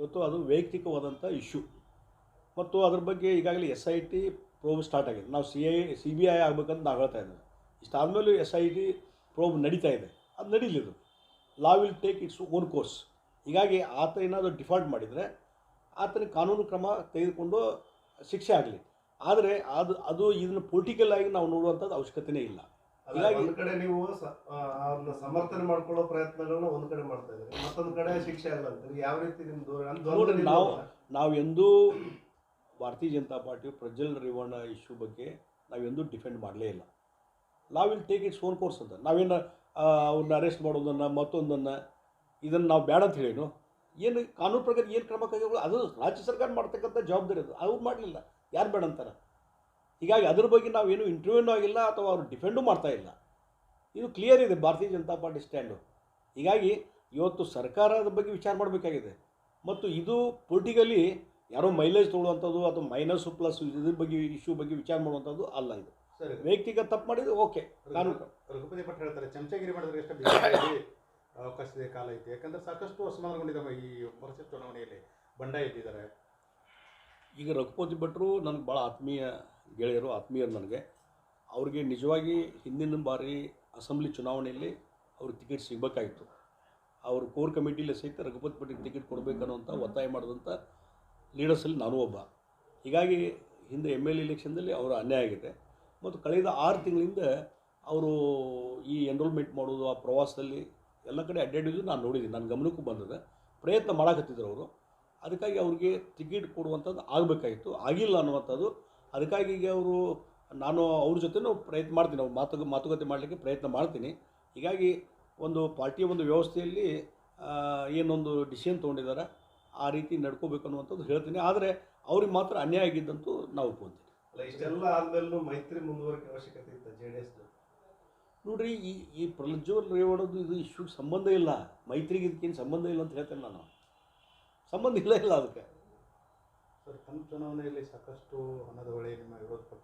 ಇವತ್ತು ಅದು ವೈಯಕ್ತಿಕವಾದಂಥ ಇಶ್ಯೂ. ಮತ್ತು ಅದ್ರ ಬಗ್ಗೆ ಈಗಾಗಲೇ S I T probe start ಆಗಿದೆ. ನಾವು C I, C B I ಆಗಬೇಕಂತ ನಾವು ಹೇಳ್ತಾ ಇದ್ದೇವೆ. ಇಷ್ಟಾದಮೇಲೂ ಎಸ್ ಐ ಟಿ ಪ್ರೋಬ್ ನಡೀತಾ ಇದೆ. ಅದು ನಡೀಲಿದು law will take its own course ಹೀಗಾಗಿ ಆತ ಏನಾದರೂ ಡಿಫಾಲ್ಟ್ ಮಾಡಿದರೆ ಆತನ ಕಾನೂನು ಕ್ರಮ ತೆಗೆದುಕೊಂಡು ಶಿಕ್ಷೆ ಆಗಲಿ. ಆದರೆ ಅದು ಅದು ಇದನ್ನು ಪೊಲಿಟಿಕಲ್ ಆಗಿ ನಾವು ನೋಡುವಂಥದ್ದು ಅವಶ್ಯಕತೆಯೇ ಇಲ್ಲ. ಹೀಗಾಗಿ- ಒಂದ್ ಕಡೆ ನೀವು ಸ- ಆ, ಅವ್ರನ್ನ ಸಮರ್ಥನೆ ಮಾಡ್ಕೊಳ್ಳೋ ಪ್ರಯತ್ನಗಳನ್ನ ಒಂದ್ ಕಡೆ ಮಾಡ್ತಾ ಇದ್ರಿ ಮತ್ತೊಂದ್ ಕಡೆ ಶಿಕ್ಷೆ ಅಲ್ಲ ಅಂತ. ಯಾವ ರೀತಿ ನಿಮ್ದು ದ್ವಂದ್ವ ನೋಡ್ರಿ ನಾವು ನಿಲುವಲ್ಲ? ನಾವು ಎಂದೂ ಭಾರತೀಯ ಜನತಾ ಪಾರ್ಟಿ ಪ್ರಜ್ವಲ್ ರೇವಣ್ಣ ಇಶ್ಯೂ ಬಗ್ಗೆ ನಾವೆಂದೂ ಡಿಫೆಂಡ್ ಮಾಡಲೇ ಇಲ್ಲ. ನಾವು will take its own course ಅಂತ. ನಾವೇನು ಅವ್ರನ್ನ ಅರೆಸ್ಟ್ ಮಾಡೋದನ್ನು ಮತ್ತೊಂದನ್ನು ಇದನ್ನು ನಾವು ಬೇಡ ಅಂತ ಹೇಳಿನು? ಏನು ಕಾನೂನು ಪ್ರಕಾರ ಏನು ಕ್ರಮ ಕೈಗೊಳ್ಳೋದು ಅದು ರಾಜ್ಯ ಸರ್ಕಾರ ಮಾಡ್ತಕ್ಕಂಥ ಜವಾಬ್ದಾರಿ ಅದು. ಅವ್ರು ಮಾಡಲಿಲ್ಲ. ಯಾರು ಬೇಡ ಅಂತಾರೆ? ಹೀಗಾಗಿ ಅದ್ರ ಬಗ್ಗೆ ನಾವೇನು ಇಂಟರ್ವ್ಯೂನೂ ಆಗಿಲ್ಲ ಅಥವಾ ಅವರು ಡಿಫೆಂಡೂ ಮಾಡ್ತಾ ಇಲ್ಲ. ಇದು ಕ್ಲಿಯರ್ ಇದೆ ಭಾರತೀಯ ಜನತಾ ಪಾರ್ಟಿ ಸ್ಟ್ಯಾಂಡು ಹೀಗಾಗಿ ಇವತ್ತು ಸರ್ಕಾರದ ಬಗ್ಗೆ ವಿಚಾರ ಮಾಡಬೇಕಾಗಿದೆ. ಮತ್ತು ಇದು ಪೊಲಿಟಿಕಲಿ ಯಾರೋ ಮೈಲೇಜ್ ತೊಗೊಳ್ಳುವಂಥದ್ದು ಅಥವಾ ಮೈನಸ್ ಪ್ಲಸ್ ಇದ್ರ ಬಗ್ಗೆ ಇಶ್ಯೂ ಬಗ್ಗೆ ವಿಚಾರ ಮಾಡುವಂಥದ್ದು ಅಲ್ಲ ಇದು. ಸರಿ. ವೈಯಕ್ತಿಕ ತಪ್ಪು ಮಾಡಿದ್ರೆ ಓಕೆ ನಾನು ರಘುಪತಿ ಭಟ್ ಹೇಳ್ತಾರೆ ಚಮಚಗಿರಿ ಮಾಡಿದ್ರೆ ಎಷ್ಟು ಬಿಜೆಪಿಯಲ್ಲಿ ಅವಕಾಶ ಇದೆ ಕಾಲ ಐತೆ ಯಾಕಂದ್ರೆ ಸಾಕಷ್ಟು ಅಸಮಾಧಾನಗೊಂಡಿದ್ದಾವೆ ಈ ವರ್ಷ ಚುನಾವಣೆಯಲ್ಲಿ. ಬಂಡಾಯ ಇದ್ದಿದ್ದಾರೆ. ಈಗ ರಘುಪತಿ ಭಟ್ರು ನನಗೆ ಭಾಳ ಆತ್ಮೀಯ ಗೆಳೆಯರು, ಆತ್ಮೀಯರು ನನಗೆ, ಅವ್ರಿಗೆ ನಿಜವಾಗಿ ಹಿಂದಿನ ಬಾರಿ ಅಸೆಂಬ್ಲಿ ಚುನಾವಣೆಯಲ್ಲಿ ಅವ್ರಿಗೆ ಟಿಕೆಟ್ ಸಿಗಬೇಕಾಗಿತ್ತು ಅವರು ಕೋರ್ ಕಮಿಟಿಯಲ್ಲಿ ಸಹಿತ ರಘುಪತಿ ಪಟೇಲ್ ಟಿಕೆಟ್ ಕೊಡಬೇಕನ್ನುವಂಥ ಒತ್ತಾಯ ಮಾಡಿದಂಥ ಲೀಡರ್ಸಲ್ಲಿ ನಾನು ಒಬ್ಬ. ಹೀಗಾಗಿ ಹಿಂದೆ ಎಂ ಎಲ್ ಎಲೆಕ್ಷನ್ದಲ್ಲಿ ಅವರ ಅನ್ಯಾಯ ಆಗಿದೆ. ಮತ್ತು ಕಳೆದ ಆರು ತಿಂಗಳಿಂದ ಅವರು ಈ ಎನ್ರೋಲ್ಮೆಂಟ್ ಮಾಡೋದು ಆ ಪ್ರವಾಸದಲ್ಲಿ ಎಲ್ಲ ಕಡೆ ಅಡ್ಡಾಡಿದ್ದು ನಾನು ನೋಡಿದ್ದೀನಿ. ನನ್ನ ಗಮನಕ್ಕೂ ಬಂದಿದೆ ಪ್ರಯತ್ನ ಮಾಡಕತ್ತಿದ್ರು ಅವರು. ಅದಕ್ಕಾಗಿ ಅವ್ರಿಗೆ ಟಿಕೆಟ್ ಕೊಡುವಂಥದ್ದು ಆಗಬೇಕಾಗಿತ್ತು ಆಗಿಲ್ಲ ಅನ್ನುವಂಥದ್ದು ಅದಕ್ಕಾಗಿ ಈಗ ಅವರು ನಾನು ಅವ್ರ ಜೊತೆನೂ ಪ್ರಯತ್ನ ಮಾಡ್ತೀನಿ ಅವ್ರು ಮಾತು ಮಾತುಕತೆ ಮಾಡಲಿಕ್ಕೆ ಪ್ರಯತ್ನ ಮಾಡ್ತೀನಿ. ಹೀಗಾಗಿ ಒಂದು ಪಾರ್ಟಿಯ ಒಂದು ವ್ಯವಸ್ಥೆಯಲ್ಲಿ ಏನೊಂದು ಡಿಸಿಷನ್ ತೊಗೊಂಡಿದ್ದಾರೆ ಆ ರೀತಿ ನಡ್ಕೋಬೇಕು ಅನ್ನುವಂಥದ್ದು ಹೇಳ್ತೀನಿ. ಆದರೆ ಅವ್ರಿಗೆ ಮಾತ್ರ ಅನ್ಯಾಯ ಆಗಿದ್ದಂತೂ ನಾವು ಒಪ್ಕೊಂತೀವಿ. ಅಲ್ಲ ಇಷ್ಟೆಲ್ಲ ಆದಮೇಲೂ ಮೈತ್ರಿ ಮುಂದುವರಿಕೆ ಅವಶ್ಯಕತೆ ಇತ್ತು ಜೆ ಡಿ ಎಸ್ ನೋಡ್ರಿ ಈ ಈ ಪ್ರಜ್ವಲ್ ರೇವಣದ್ದು ಇದು ಇಶ್ಯೂಗೆ ಸಂಬಂಧ ಇಲ್ಲ. ಮೈತ್ರಿಗೆ ಇದಕ್ಕೇನು ಸಂಬಂಧ ಇಲ್ಲ ಅಂತ ಹೇಳ್ತೇನೆ ನಾನು. ಸಂಬಂಧ ಇಲ್ಲ ಇಲ್ಲ ಅದಕ್ಕೆ. ಸರ್ ಇಲ್ಲಿ ಸಾಕಷ್ಟು ಹಣದ ಹೊಳೆ ನಿಮ್ಮ ವಿರೋಧ ಪಕ್ಷ